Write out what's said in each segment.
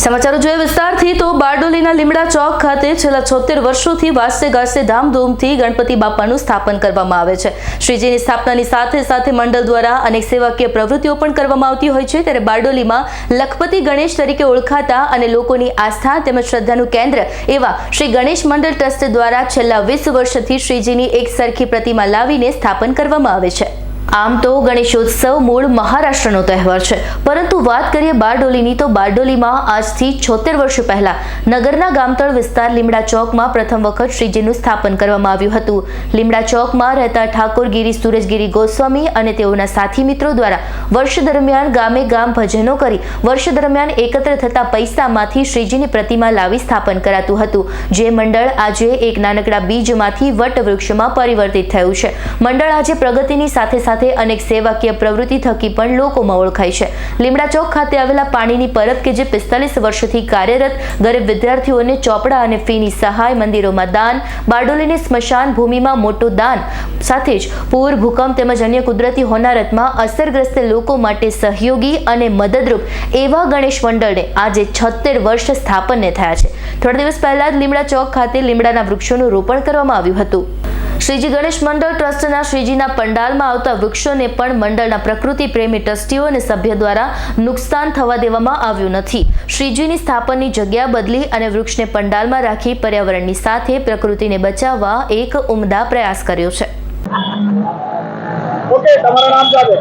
સમાચારો જોઈએ વિસ્તારથી તો બારડોલીના લીમડા ચોક ખાતે છેલ્લા છોતેર વર્ષોથી વાસ્તે ગાસ્તે ધામધૂમથી ગણપતિ બાપાનું સ્થાપન કરવામાં આવે છે. શ્રીજીની સ્થાપનાની સાથે સાથે મંડળ દ્વારા અનેક સેવાકીય પ્રવૃત્તિઓ પણ કરવામાં આવતી હોય છે. ત્યારે બારડોલીમાં લખપતિ ગણેશ તરીકે ઓળખાતા અને લોકોની આસ્થા તેમજ શ્રદ્ધાનું કેન્દ્ર એવા શ્રી ગણેશ મંડળ ટ્રસ્ટ દ્વારા છેલ્લા વીસ વર્ષથી શ્રીજીની એક સરખી પ્રતિમા લાવીને સ્થાપન કરવામાં આવે છે. આમ તો ગણેશોત્સવ મૂળ મહારાષ્ટ્રનો તહેવાર છે. પરંતુ વાત કરીએ બારડોલીની, તો બારડોલીમાં આજથી છોતેર વર્ષ પહેલા નગરના ગામતળ વિસ્તાર લીમડા ચોકમાં પ્રથમ વખત શ્રીજીનું સ્થાપન કરવામાં આવ્યું હતું. લીમડા ચોકમાં રહેતા ઠાકોરગીરી સુરજગીરી ગોસ્વામી અને તેઓના સાથી મિત્રો દ્વારા વર્ષ દરમિયાન ગામે ગામ ભજનો કરી વર્ષ દરમિયાન એકત્ર થતા પૈસામાંથી શ્રીજીની પ્રતિમા લાવી સ્થાપન કરાતું હતું. જે મંડળ આજે એક નાનકડા બીજમાંથી વટવૃક્ષમાં પરિવર્તિત થયું છે. મંડળ આજે પ્રગતિની સાથે સાથે અનેક સેવાકીય પ્રવૃત્તિ થકી પણ લોકોમાં ઓળખાય છે. લીમડા ચોક ખાતે આવેલા પાણીની પરબ કે જે પિસ્તાલીસ વર્ષથી કાર્યરત ગરીબ વિદ્યાર્થીઓને ચોપડા અને ફીની સહાય, મંદિરોમાં દાન, બારડોલીની સ્મશાન ભૂમિમાં મોટું દાન સાથે જ પૂર, ભૂકંપ તેમજ અન્ય કુદરતી હોનારતમાં અસરગ્રસ્ત લોકો માટે સહયોગી અને મદદરૂપ એવા ગણેશ મંડળને આજે છોતેર વર્ષ સ્થાપનને થયા છે. થોડા દિવસ પહેલા જ લીમડા ચોક ખાતે લીમડાના વૃક્ષોનું રોપણ કરવામાં આવ્યું હતું. શ્રીજી ગણેશ મંડળ ટ્રસ્ટના શ્રીજીના પંડાલમાં આવતા વૃક્ષોને પણ મંડળના પ્રકૃતિ પ્રેમી ટ્રસ્ટીઓ અને સભ્ય દ્વારા નુકસાન થવા દેવામાં આવ્યું નથી. શ્રીજીની સ્થાપનની જગ્યા બદલી અને વૃક્ષને પંડાલમાં રાખી પર્યાવરણની સાથે પ્રકૃતિને બચાવવા એક ઉમદા પ્રયાસ કર્યો છે. ઓકે તમારું નામ જાગે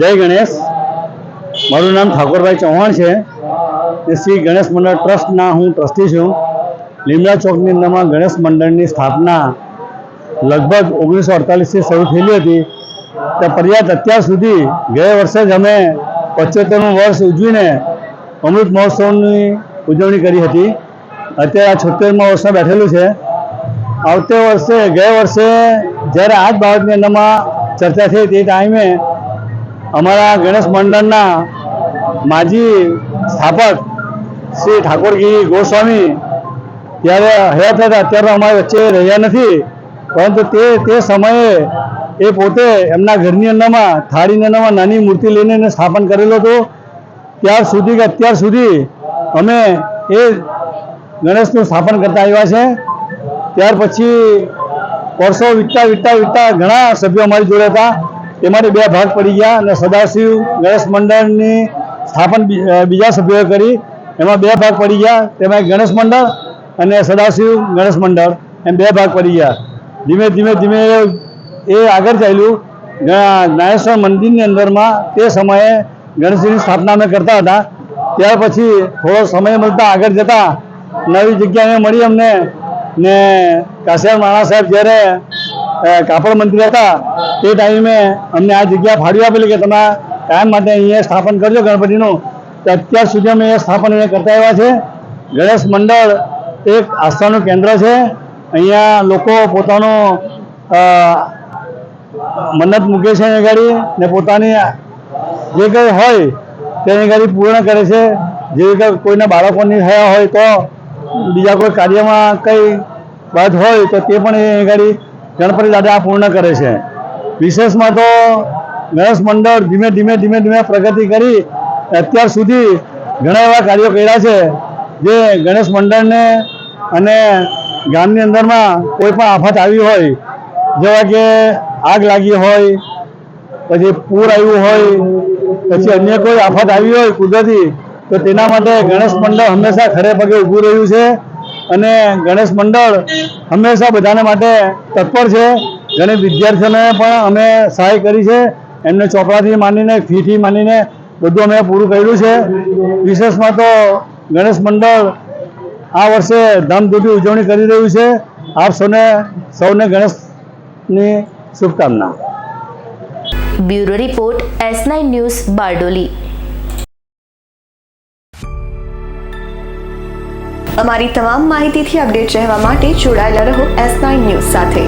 જય ગણેશ. મારું નામ ઠાકોરભાઈ ચૌહાણ છે. શ્રી ગણેશ મંડળ ટ્રસ્ટના હું ટ્રસ્ટી છું. લીમડા ચોકની અંદરમાં ગણેશ મંડળની સ્થાપના લગભગ ઓગણીસો અડતાલીસથી શરૂ થયેલી હતી. તે પર્યાત અત્યાર સુધી ગયા વર્ષે જ અમે પંચોતેરમું વર્ષ ઉજવીને અમૃત મહોત્સવની ઉજવણી કરી હતી. અત્યારે આ છોતેરમાં વર્ષમાં બેઠેલું છે. આવતે વર્ષે, ગયા વર્ષે જ્યારે આ જ બાબતની અંદરમાં ચર્ચા થઈ તે ટાઈમે અમારા ગણેશ મંડળના માજી સ્થાપક શ્રી ઠાકોરગીરી ગોસ્વામી ત્યારે હયાત હતા અત્યારે અમારી વચ્ચે રહ્યા નથી. પરંતુ તે તે સમયે એ પોતે એમના ઘરની અંદરમાં થાળીની અંદરમાં નાની મૂર્તિ લઈને એને સ્થાપન કરેલો હતો. ત્યાર સુધી કે અત્યાર સુધી અમે એ ગણેશનું સ્થાપન કરતા આવ્યા છે. ત્યાર પછી વર્ષો વીતતા વીતતા વીતતા ઘણા સભ્યો અમારી જોડે હતા. એમાંથી બે ભાગ પડી ગયા અને સદાશિવ ગણેશ મંડળની સ્થાપન બીજા સભ્યોએ કરી. એમાં બે ભાગ પડી ગયા. તેમાં ગણેશ મંડળ અને સદાશિવ ગણેશ મંડળ એમ બે ભાગ પડી ગયા. ધીમે ધીમે ધીમે એ- આગળ ચાલ્યું. જ્ઞાનેશ્વર મંદિરની અંદરમાં તે સમયે ગણેશજીની સ્થાપના અમે કરતા હતા. ત્યાર પછી થોડો સમય મળતા આગળ જતા નવી જગ્યા મળી અમને. ને કાશિયાર માણા સાહેબ જ્યારે કાપડ મંત્રી હતા, તે ટાઈમે અમને આ જગ્યા ફાળવી આપેલી કે તમે કાયમ માટે અહીંયા સ્થાપન કરજો ગણપતિનું. તો અત્યાર સુધી અમે એ સ્થાપન કરતા આવ્યા છે. ગણેશ મંડળ એક આસ્થાનું કેન્દ્ર છે. અહીંયા લોકો પોતાનો મન્નત મૂકે છે એની ગાડી ને પોતાની જે કંઈ હોય તેની ગાડી પૂર્ણ કરે છે. જેવી કંઈ કોઈના બાળકોની થયા હોય તો બીજા કોઈ કાર્યમાં કંઈ વાત હોય તો તે પણ એ ગાડી ગણપતિ દાદા પૂર્ણ કરે છે. વિશેષમાં તો ગણેશ મંડળ ધીમે ધીમે ધીમે ધીમે પ્રગતિ કરી અત્યાર સુધી ઘણા એવા કાર્યો કર્યા છે. જે ગણેશ મંડળને અને ગામની અંદરમાં કોઈ પણ આફત આવી હોય, જેવા કે આગ લાગી હોય, પછી પૂર આવ્યું હોય, પછી અન્ય કોઈ આફત આવી હોય કુદરતી, તો તેના માટે ગણેશ મંડળ હંમેશા ખરે પગે ઊભું રહ્યું છે. અને ગણેશ મંડળ હંમેશા બધાને માટે તત્પર છે. ઘણી વિદ્યાર્થીઓને પણ અમે સહાય કરી છે. એમને ચોપડાથી માંડીને, ફીથી માંડીને બધું અમે પૂરું કર્યું છે. વિશેષમાં તો ગણેશ મંડળ આ વર્ષે ધામધૂમથી ઉજવણી કરી રહ્યું છે. આપ સૌને સૌને ગણેશની શુભકામના. Bureau report S nine news Bardoli. અમારી તમામ માહિતીથી અપડેટ રહેવા માટે જોડાયેલા રહો એસ નાઇન ન્યૂઝ સાથે.